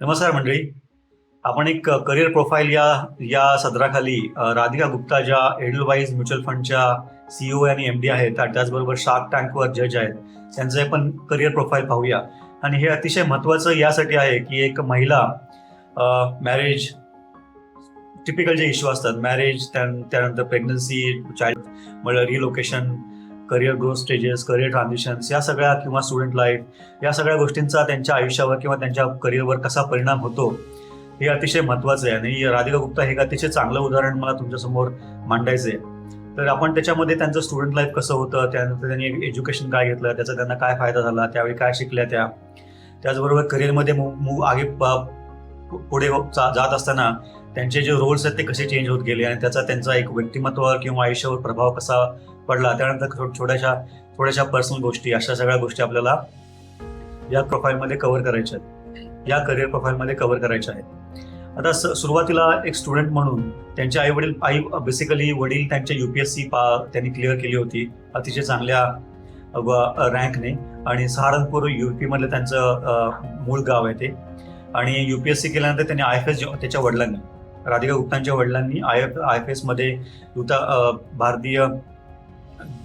नमस्कार मंडळी. आपण एक करिअर प्रोफाईल या या सदराखाली राधिका गुप्ता ज्या एडलवाईज म्युच्युअल फंडच्या सीईओ आणि एम डी आहेत आणि त्याचबरोबर शार्क टँकवर जज आहेत त्यांचं हे पण करिअर प्रोफाईल पाहूया. आणि हे अतिशय महत्त्वाचं यासाठी आहे की एक महिला मॅरेज टिपिकल जे इश्यू असतात मॅरेज त्यानंतर प्रेग्नन्सी चाइल्ड म्हणजे relocation career growth stages career transitions या सगळ्या किंवा स्टुडंट लाईफ या सगळ्या गोष्टींचा त्यांच्या आयुष्यावर किंवा त्यांच्या करिअरवर कसा परिणाम होतो हे अतिशय महत्त्वाचं आहे. आणि राधिका गुप्ता हे एक अतिशय चांगलं उदाहरण मला तुमच्यासमोर मांडायचं आहे तर आपण त्याच्यामध्ये त्यांचं स्टुडंट लाईफ कसं होतं त्यानंतर त्यांनी एज्युकेशन काय घेतलं त्याचा त्यांना काय फायदा झाला त्यावेळी काय शिकल्या त्या. त्याचबरोबर करिअरमध्ये मू मू आगे पुढे जात असताना त्यांचे जे रोल्स आहेत ते कसे चेंज होत गेले आणि त्याचा त्यांचा एक व्यक्तिमत्वावर किंवा आयुष्यावर प्रभाव कसा पडला त्यानंतर छोट्याशा थोड्याशा पर्सनल गोष्टी अशा सगळ्या गोष्टी आपल्याला या प्रोफाईलमध्ये कव्हर करायच्या आहेत. या करिअर प्रोफाईलमध्ये कव्हर करायच्या आहेत. आता स- सुरुवातीला एक स्टुडंट म्हणून त्यांचे आई वडील आई बेसिकली वडील त्यांच्या सी पा त्यांनी क्लिअर केली होती अतिशय चांगल्या रँकने आणि सहारनपूर यू पीमधलं त्यांचं मूळ गाव आहे ते. आणि यू पी एस सी केल्यानंतर त्यांनी आय एफ एस त्याच्या वडिलांनी राधिका गुप्तांच्या वडिलांनी आय एफ आय एफ एसमध्ये युता भारतीय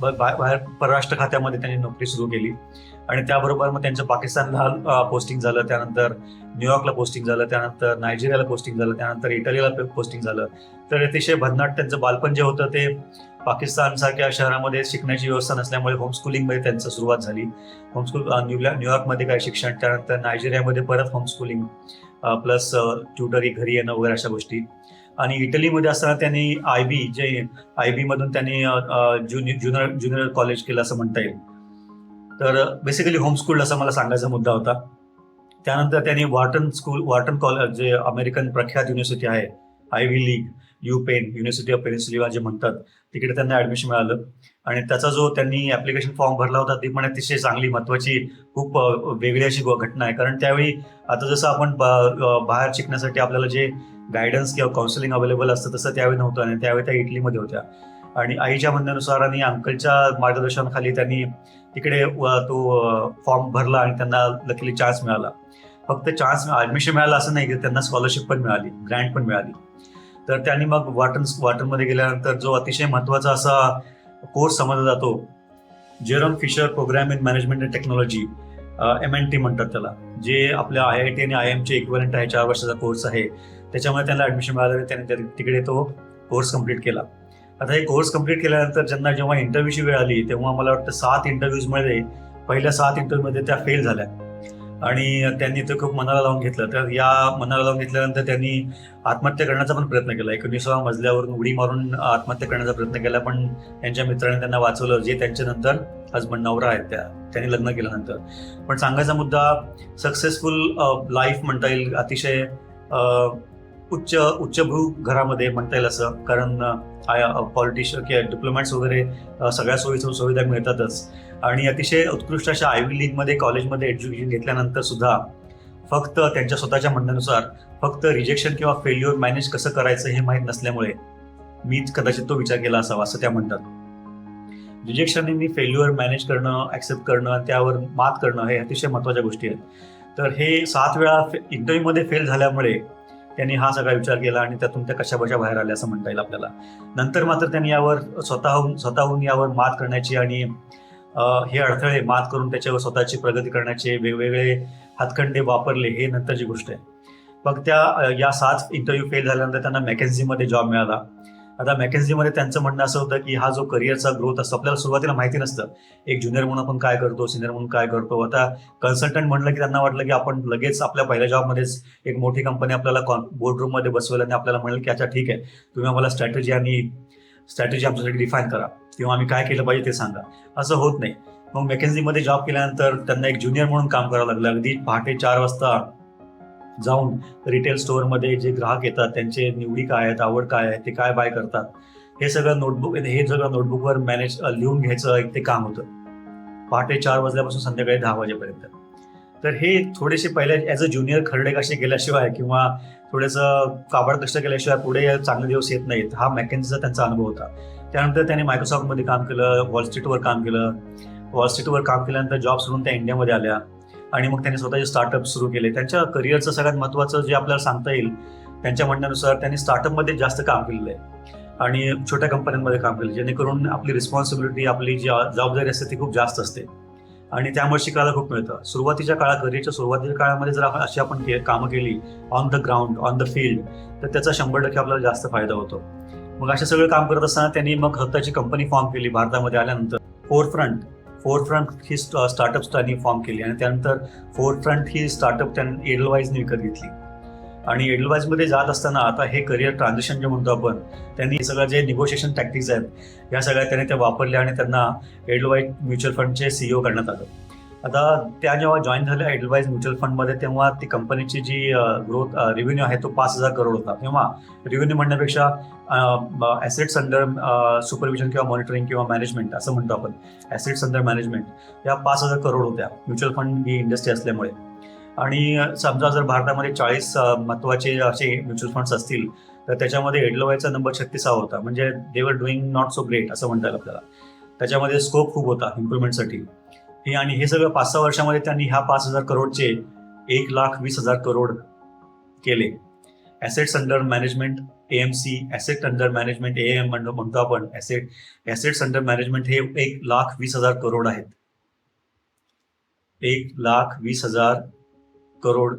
बाहेर परराष्ट्र खात्यामध्ये त्यांनी नोकरी सुरू केली. आणि त्याबरोबर मग त्यांचं पाकिस्तानला पोस्टिंग झालं त्यानंतर न्यूयॉर्कला पोस्टिंग झालं त्यानंतर नायजेरियाला पोस्टिंग झालं त्यानंतर इटलीला पोस्टिंग झालं. तर अतिशय भन्नाट त्यांचं बालपण जे होतं ते पाकिस्तान सारख्या शहरामध्ये शिकण्याची व्यवस्था नसल्यामुळे होमस्कूलिंगमध्ये त्यांचं सुरुवात झाली. होमस्कूल न्यूला न्यूयॉर्कमध्ये काय शिक्षण त्यानंतर नायजेरियामध्ये परत होमस्कूलिंग प्लस ट्युटरी घरी येणं वगैरे अशा गोष्टी. आणि इटलीमध्ये असताना त्यांनी आय बी जे आय बीमधून त्यांनी ज्युनियर ज्युनियर कॉलेज केलं असं म्हणता येईल. तर बेसिकली होमस्कूल असा मला सांगायचा मुद्दा होता. त्यानंतर त्यांनी वॉटन स्कूल वॉटन कॉलेज जे अमेरिकन प्रख्यात युनिव्हर्सिटी आहे Ivy league U Penn university of Pennsylvania जे म्हणतात तिकडे त्यांना ऍडमिशन मिळालं. आणि त्याचा जो त्यांनी ऍप्लिकेशन फॉर्म भरला होता ती पण अतिशय चांगली महत्वाची खूप वेगळी अशी घटना आहे. कारण त्यावेळी आता जसं आपण बाहेर शिकण्यासाठी आपल्याला जे गायडन्स किंवा काउन्सिलिंग अवेलेबल असतं तसं त्यावेळी नव्हतं. आणि त्यावेळी त्या इटलीमध्ये होत्या. आणि आईच्या म्हणण्यानुसार आणि अंकलच्या मार्गदर्शनाखाली त्यांनी तिकडे व- तो फॉर्म भरला आणि त्यांना लकीली चान्स मिळाला. फक्त चान्स ऍडमिशन मिळालं असं नाही की त्यांना स्कॉलरशिप पण मिळाली ग्रँट पण मिळाली. तर त्यांनी मग वाटन वाटनमध्ये गेल्यानंतर जो अतिशय महत्त्वाचा असा कोर्स समजला जातो Jerome Fisher programme in management and technology M N T म्हणतात त्याला जे आपल्या आय आय टी आणि आय एमचे इक्वलंट आहे चार वर्षाचा कोर्स आहे. त्याच्यामुळे त्यांना ऍडमिशन मिळालं आणि त्यांनी त्या- तिकडे तो कोर्स कंप्लीट केला. आता हे कोर्स कंप्लीट केल्यानंतर ज्यांना जेव्हा इंटरव्ह्यूची वेळ आली तेव्हा मला वाटतं सात इंटरव्ह्यूजमध्ये पहिल्या सात इंटरव्ह्यूमध्ये त्या फेल झाल्या. आणि त्यांनी ते खूप मनाला लावून घेतलं. तर या मनाला लावून घेतल्यानंतर त्यांनी आत्महत्या करण्याचा पण प्रयत्न केला. एकोणीसाव्या मजल्यावरून उडी मारून आत्महत्या करण्याचा प्रयत्न केला पण त्यांच्या मित्राने त्यांना वाचवलं जे त्यांच्या नंतर हजबंड नवरा आहेत त्या. त्यांनी लग्न केल्यानंतर. पण सांगायचा मुद्दा सक्सेसफुल लाईफ म्हणता येईल अतिशय उच्च उच्चभ्रू घरामध्ये म्हणता येईल असं कारण पॉलिटिशियन किंवा डिप्लोमॅट्स वगैरे सगळ्या सोयी सुविधा मिळतातच. आणि अतिशय उत्कृष्ट अशा आयव्ही लीगमध्ये कॉलेजमध्ये एज्युकेशन घेतल्यानंतर सुद्धा फक्त त्यांच्या स्वतःच्या म्हणण्यानुसार फक्त रिजेक्शन किंवा फेल्युअर मॅनेज कसं करायचं हे माहीत नसल्यामुळे मी कदाचित तो विचार केला असावा असं त्या म्हणतात. रिजेक्शन मी फेल्युअर मॅनेज करणं ॲक्सेप्ट करणं त्यावर मात करणं हे अतिशय महत्त्वाच्या गोष्टी आहेत. तर हे सात वेळा इंटरव्ह्यूमध्ये फेल झाल्यामुळे त्यांनी हा सगळा विचार केला आणि त्यातून त्या कशा बशा बाहेर आल्या असं म्हणता येईल आपल्याला. नंतर मात्र त्यांनी यावर स्वतःहून स्वतःहून यावर मात करण्याची आणि हे अडथळे मात करून त्याच्यावर स्वतःची प्रगती करण्याचे वेगवेगळे हातखंडे वापरले हे नंतरची गोष्ट आहे. मग त्या या सात इंटरव्ह्यू फेल झाल्यानंतर त्यांना मॅकेन्झीमध्ये जॉब मिळाला. आता मॅकेन्झीमध्ये त्यांचं म्हणणं असं होतं की हा जो करिअरचा ग्रोथ असतो आपल्याला सुरुवातीला माहिती नसतं. एक ज्युनियर म्हणून आपण काय करतो सिनियर म्हणून काय करतो? आता कन्सल्टंट म्हणलं की त्यांना वाटलं की आपण लगेच आपल्या पहिल्या जॉबमध्येच एक मोठी कंपनी आपल्याला बोर्डरूममध्ये बसवेल आणि आपल्याला म्हणेल की अच्छा ठीक आहे तुम्ही आम्हाला स्ट्रॅटेजी आणि स्ट्रॅटेजी आमच्यासाठी डिफाईन करा. किंवा आम्ही काय केलं पाहिजे ते सांगा. असं होत नाही. मग मेकॅन्झीमध्ये जॉब केल्यानंतर त्यांना एक ज्युनियर म्हणून काम करावं लागलं. अगदी पहाटे चार वाजता जाऊन रिटेल स्टोअरमध्ये जे ग्राहक येतात त्यांचे निवडी काय आहेत आवड काय आहे ते काय बाय करतात हे सगळं नोटबुक हे सगळं नोटबुकवर मॅनेज लिहून घ्यायचं एक ते काम होतं. पहाटे चार वाजल्यापासून संध्याकाळी दहा वाजेपर्यंत. तर हे थोडेसे पहिले ॲज अ ज्युनियर खरडे कसे केल्याशिवाय किंवा थोडंसं काबड कष्ट केल्याशिवाय पुढे चांगले दिवस येत नाहीत हा मॅकेन्झीचा त्यांचा अनुभव होता. त्यानंतर त्यांनी मायक्रोसॉफ्टमध्ये काम केलं वॉल स्ट्रीटवर काम केलं. वॉल स्ट्रीटवर काम केल्यानंतर जॉब सोडून त्या इंडियामध्ये आल्या. आणि मग त्यांनी स्वतःचे स्टार्टअप सुरू केले त्यांच्या करिअरचं सगळ्यात महत्त्वाचं जे आपल्याला सांगता येईल त्यांच्या म्हणण्यानुसार त्यांनी स्टार्टअपमध्ये जास्त काम केलेलं आहे. आणि छोट्या कंपन्यांमध्ये काम केलं जेणेकरून आपली रिस्पॉन्सिबिलिटी आपली जी जबाबदारी असते ती खूप जास्त असते. आणि त्यामुळे शिकायला खूप मिळतं. सुरुवातीच्या काळात करिअरच्या सुरुवातीच्या काळामध्ये जर आपण अशी आपण के- कामं केली on the ground on the field तर त्याचा शंभर टक्के आपल्याला जास्त फायदा होतो. मग असे सगळं काम करत असताना त्यांनी मग स्वतःची कंपनी फॉर्म केली भारतामध्ये आल्यानंतर. फोर फ्रंट फोर फ्रंट ही स्टार्टअप त्यांनी फॉर्म केली आणि त्यानंतर फोर फ्रंट ही स्टार्टअप त्यांनी एडलवाईजने विकत घेतली. आणि एडलवाईजमध्ये जात असताना आता हे करिअर ट्रान्झॅक्शन जे म्हणतो आपण त्यांनी हे सगळं जे निगोशिएशन टॅक्टिक्स आहेत या सगळ्या त्यांनी त्या वापरल्या आणि त्यांना एडलवाईज म्युच्युअल फंडचे सीईओ करण्यात आलं. आता त्या जेव्हा जॉईन झाल्या एडलवाईज म्युच्युअल फंडमध्ये तेव्हा ती कंपनीची जी ग्रोथ रेव्हेन्यू आहे तो पाच हजार करोड होता. किंवा रेव्हेन्यू म्हणण्यापेक्षा ॲसेट्स अंडर सुपरविजन किंवा मॉनिटरिंग किंवा मॅनेजमेंट असं म्हणतो आपण. ॲसेट्स अंडर मॅनेजमेंट या पाच हजार करोड होत्या. म्युच्युअल फंड ही इंडस्ट्री असल्यामुळे. आणि समजा जर भारतामध्ये चाळीस महत्त्वाचे असे म्युच्युअल फंड्स असतील तर त्याच्यामध्ये एडलोवायचा नंबर छत्तीसावा होता. म्हणजे they're doing not so great असं म्हणता येईल आपल्याला. त्याच्यामध्ये स्कोप खूप होता इम्प्रुव्हमेंटसाठी हे आणि हे सगळं पाच सहा वर्षामध्ये त्यांनी ह्या पाच हजार करोडचे एक लाख वीस हजार करोड केले. Assets under management A M C asset under management A M म्हणतो म्हणतो आपण ॲसेट ॲसेट्स अंडर मॅनेजमेंट हे एक लाख वीस हजार करोड आहेत. एक लाख वीस हजार करोड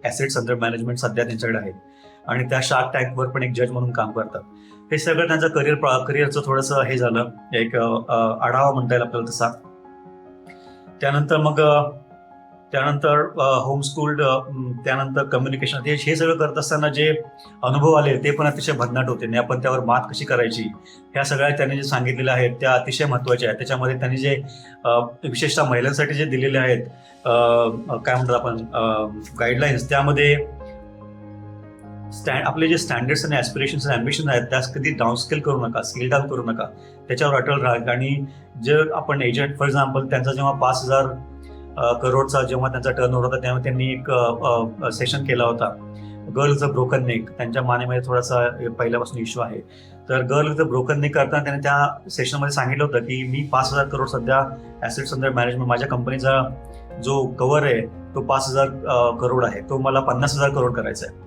ॲसेट्स अंडर मॅनेजमेंट सध्या त्यांच्याकडे आहेत. आणि त्या शार्क टँकवर पण एक जज म्हणून काम करतात. हे सगळं त्यांचं करिअर करिअरचं थोडंसं हे झालं. एक आढावा म्हणता येईल आपल्याला तसा. त्यानंतर मग त्यानंतर होम स्कूल त्यानंतर कम्युनिकेशन हे हे सगळं करत असताना जे अनुभव आले ते पण अतिशय भन्नाट होते. आणि आपण त्यावर मात कशी करायची? ह्या सगळ्या त्यांनी जे सांगितलेल्या आहेत त्या अतिशय महत्त्वाच्या आहेत. त्याच्यामध्ये त्यांनी जे विशेषतः महिलांसाठी जे दिलेले आहेत काय म्हणतात आपण गाईडलाईन्स त्यामध्ये स्टँड आपले जे स्टँडर्ड्स आणि ॲस्पिरेशन्स आणि ॲम्बिशन आहेत त्यास कधी डाऊनस्केल करू नका स्केल डाऊन करू नका. त्याच्यावर अटल राहा. आणि जर आपण एजंट फॉर एक्झाम्पल त्यांचा जेव्हा पाच हजार करोडचा जेव्हा त्यांचा टर्न होता तेव्हा त्यांनी एक सेशन केला होता. Girl is a broken neck त्यांच्या मानेमध्ये थोडासा पहिल्यापासून इश्यू आहे. तर girl is a broken neck करताना त्यांनी त्या सेशनमध्ये सांगितलं होतं की मी पाच हजार करोड सध्या ॲसेट्स अंडर मॅनेजमेंट माझ्या कंपनीचा जो कव्हर आहे तो पाच हजार करोड आहे. तो मला पन्नास हजार करोड करायचा आहे.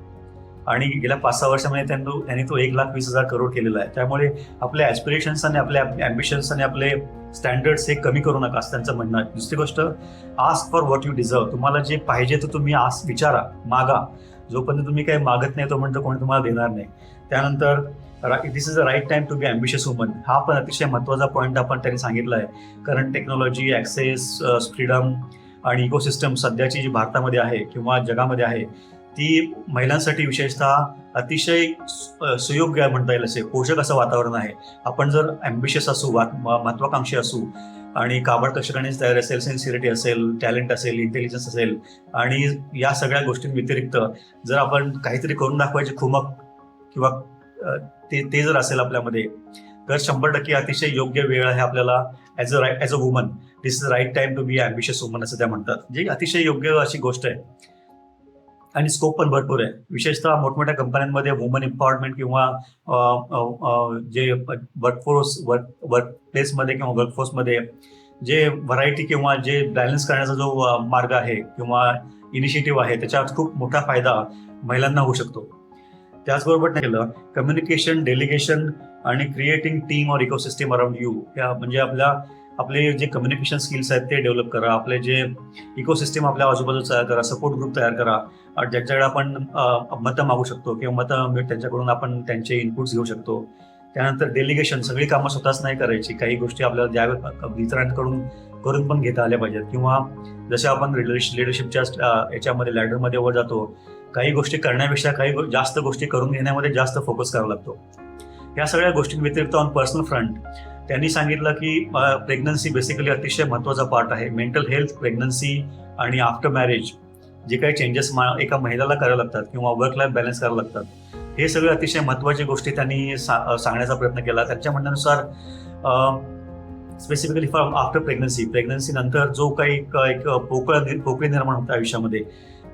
आणि गेल्या पाच सहा वर्षामध्ये त्यांनी त्यांनी तो एक लाख वीस हजार करोड केलेला आहे. त्यामुळे आपल्या ॲस्पिरेशन्स आणि आपल्या ॲम्बिशन्स आणि आपले स्टँडर्ड्स हे कमी करू नका असं त्यांचं म्हणणं आहे. दुसरी गोष्ट ask for what you deserve तुम्हाला जे पाहिजे ते तुम्ही आस विचारा मागा. जोपर्यंत तुम्ही काही मागत नाही तो म्हणतो कोणी तुम्हाला देणार नाही. त्यानंतर this is a right time to be ambitious woman हा पण अतिशय महत्त्वाचा पॉईंट आपण त्यांनी सांगितला आहे. कारण टेक्नॉलॉजी ॲक्सेस फ्रीडम आणि इकोसिस्टम सध्याची जी भारतामध्ये आहे किंवा जगामध्ये आहे ती महिलांसाठी विशेषतः अतिशय सुयोग्य म्हणता येईल असे. पोषक असं वातावरण आहे. आपण जर ॲम्बिशियस असू वा- महत्वाकांक्षी असू आणि काबड कशा तयार तयारी असेल सेन्सिरिटी असेल टॅलेंट असेल इंटेलिजन्स असेल आणि या सगळ्या गोष्टींव्यतिरिक्त जर आपण काहीतरी करून दाखवायची खुमक किंवा ते ते जर असेल आपल्यामध्ये तर शंभर टक्के अतिशय योग्य वेळ आहे आपल्याला as a as a woman this is right time to be ambitious woman असं त्या म्हणतात. जे अतिशय योग्य अशी गोष्ट आहे. आणि स्कोप पण भरपूर आहे. विशेषतः मोठमोठ्या कंपन्यांमध्ये वुमन एम्पॉवरमेंट किंवा जे वर्कफोर्स वर्क वर्क प्लेसमध्ये किंवा वर्कफोर्समध्ये जे व्हरायटी किंवा जे बॅलन्स करण्याचा जो मार्ग आहे किंवा इनिशिएटिव्ह आहे त्याच्यात खूप मोठा फायदा महिलांना होऊ शकतो. त्याचबरोबर केलं कम्युनिकेशन डेलिगेशन आणि क्रिएटिंग टीम और इकोसिस्टम अराउंड यू या म्हणजे आपल्या आपले जे कम्युनिकेशन स्किल्स आहेत ते डेव्हलप करा. आपले जे इकोसिस्टम आपल्या आजूबाजूला तयार करा सपोर्ट ग्रुप तयार करा. ज्यांच्याकडे आपण मतं मागू शकतो किंवा मतं त्यांच्याकडून आपण त्यांचे इनपुट्स घेऊ शकतो. त्यानंतर डेलिगेशन सगळी कामं स्वतःच नाही करायची. काही गोष्टी आपल्याला ज्या इतरांकडून करून पण घेता आल्या पाहिजेत. किंवा जसे आपण लिडरशिपच्या याच्यामध्ये लॅडरमध्ये वर जातो काही गोष्टी करण्यापेक्षा काही जास्त गोष्टी करून घेण्यामध्ये जास्त फोकस करावा लागतो. या सगळ्या गोष्टींव्यतिरिक्त ऑन पर्सनल फ्रंट त्यांनी सांगितलं की प्रेग्नन्सी बेसिकली अतिशय महत्त्वाचा पार्ट आहे. मेंटल हेल्थ प्रेग्नन्सी आणि आफ्टर मॅरेज जे काही चेंजेस एका महिलाला करायला लागतात किंवा वर्क लाईफ बॅलन्स करायला लागतात हे सगळे अतिशय महत्त्वाच्या गोष्टी त्यांनी सा- सांगण्याचा प्रयत्न केला. त्यांच्या म्हणण्यानुसार specifically for after pregnancy pregnancy नंतर जो काही एक पोकळ पोकळी निर्माण होतं आयुष्यामध्ये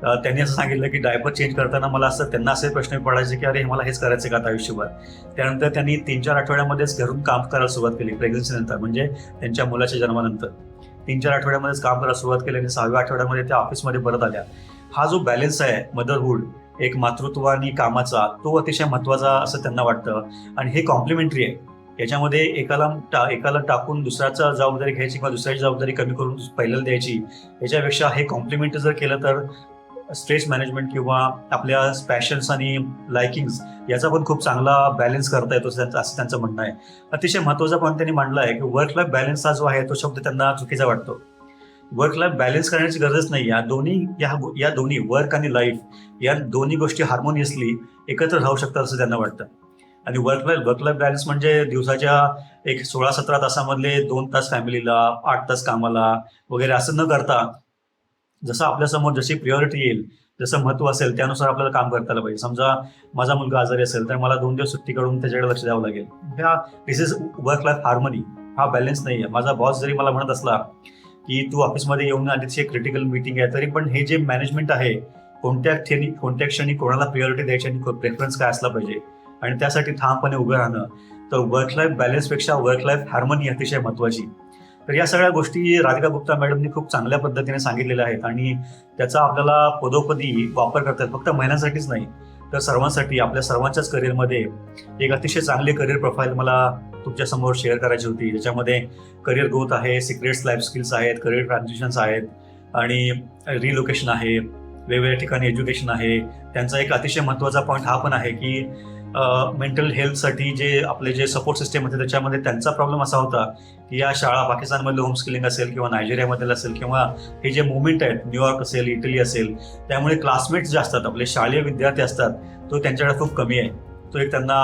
त्यांनी असं सांगितलं की डायपर चेंज करताना मला असं त्यांना असे प्रश्न पडायचे की अरे मला हेच करायचं का आता आयुष्यभर? त्यानंतर त्यांनी तीन चार आठवड्यामध्येच घरून काम करायला सुरुवात केली प्रेग्नन्सी नंतर म्हणजे त्यांच्या मुलाच्या जन्मानंतर. तीन चार आठवड्यामध्येच काम करायला सुरुवात केली आणि सहाव्या आठवड्यामध्ये त्या ऑफिसमध्ये परत आल्या. हा जो बॅलेन्स आहे मदरहूड एक मातृत्व आणि कामाचा तो अतिशय महत्त्वाचा असं त्यांना वाटतं. आणि हे कॉम्प्लिमेंटरी आहे. याच्यामध्ये एकाला टा एकाला टाकून दुसऱ्याचा जबाबदारी घ्यायची किंवा दुसऱ्याची जबाबदारी कमी करून पहिल्याला द्यायची याच्यापेक्षा हे कॉम्प्लिमेंट जर केलं तर स्ट्रेस मॅनेजमेंट किंवा आपल्या पॅशन्स आणि लायकिंग्स याचा पण खूप चांगला बॅलन्स करता येतो असं असं त्यांचं म्हणणं आहे. अतिशय महत्त्वाचा पॉईंट त्यांनी मांडला आहे की वर्क लाईफ बॅलन्स हा जो आहे तो शब्द त्यांना चुकीचा वाटतो. वर्क लाईफ बॅलन्स करण्याची गरजच नाही. या दोन्ही या या दोन्ही वर्क आणि लाईफ या दोन्ही गोष्टी हार्मोनियसली एकत्र राहू शकतात असं त्यांना वाटतं. आणि work life work life balance म्हणजे दिवसाच्या एक सोळा सतरा तासामधले दोन तास फॅमिलीला आठ तास कामाला वगैरे असं न करता जसं आपल्यासमोर जशी प्रियॉरिटी येईल जसं महत्त्व असेल त्यानुसार आपल्याला काम करता आलं पाहिजे. समजा माझा मुलगा आजारी असेल तर मला दोन दिवस सुट्टी काढून त्याच्याकडे लक्ष द्यावं लागेल. ह्या this is work life harmony हा बॅलन्स नाही आहे. माझा बॉस जरी मला म्हणत असला की तू ऑफिसमध्ये येऊन आधीची क्रिटिकल मीटिंग आहे तरी पण हे जे मॅनेजमेंट आहे कोणत्या क्षणी कोणत्या क्षणी कोणाला प्रियॉरिटी द्यायची आणि प्रेफरन्स काय असला पाहिजे? आणि त्यासाठी ठामपणे उभं राहणं तर वर्क लाईफ बॅलन्सपेक्षा वर्क लाईफ हार्मनी अतिशय महत्वाची. तर या सगळ्या गोष्टी राधिका गुप्ता मॅडमनी खूप चांगल्या पद्धतीने सांगितलेल्या आहेत आणि त्याचा आपल्याला पदोपदी वापर करतात फक्त महिलांसाठीच नाही तर सर्वांसाठी आपल्या सर्वांच्याच करिअरमध्ये एक अतिशय चांगली करिअर प्रोफाईल मला तुमच्यासमोर शेअर करायची होती. ज्याच्यामध्ये करिअर ग्रोथ आहे सिक्रेट्स लाईफ स्किल्स आहेत करिअर ट्रान्झिशन्स आहेत आणि रिलोकेशन आहे वेगवेगळ्या ठिकाणी एज्युकेशन आहे. त्यांचा एक अतिशय महत्त्वाचा पॉईंट हा पण आहे की मेंटल हेल्थसाठी जे आपले जे सपोर्ट सिस्टम होते त्याच्यामध्ये त्यांचा प्रॉब्लेम असा होता की या शाळा पाकिस्तानमधलं होम स्किलिंग असेल किंवा नायजेरियामधील असेल किंवा हे जे मुवमेंट आहेत न्यूयॉर्क असेल इटली असेल त्यामुळे क्लासमेट्स जे असतात आपले शालेय विद्यार्थी असतात तो त्यांच्याकडे खूप कमी आहे. तो एक त्यांना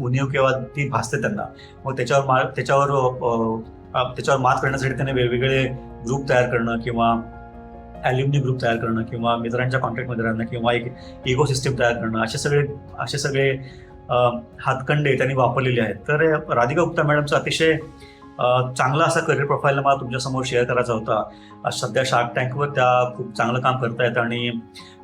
उणीव किंवा ती भासते त्यांना. मग त्याच्यावर मा त्याच्यावर त्याच्यावर मात करण्यासाठी त्यांनी वेगवेगळे ग्रुप तयार करणं किंवा ॲल्युमिनी ग्रुप तयार करणं किंवा मित्रांच्या कॉन्टॅक्टमध्ये राहणं किंवा एक इको सिस्टीम तयार करणं असे सगळे असे सगळे हातखंडे त्यांनी वापरलेले आहेत. तर राधिका गुप्ता मॅडमचं अतिशय चांगला असा करिअर प्रोफाईल मला तुमच्यासमोर शेअर करायचा होता. सध्या शार्क टँकवर त्या खूप चांगलं काम करतायत आणि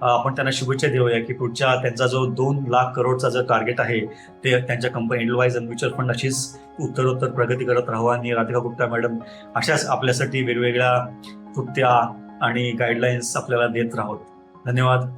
आपण त्यांना शुभेच्छा देऊया की पुढच्या त्यांचा जो दोन लाख करोडचा जो टार्गेट आहे ते त्यांच्या कंपनी एडवाईज आणि म्युच्युअल फंड अशीच उत्तरोत्तर प्रगती करत राहावं आणि राधिका गुप्ता मॅडम अशाच आपल्यासाठी वेगवेगळ्या कृत्या आणि गाईडलाईन्स आपल्याला देत राहोत. धन्यवाद.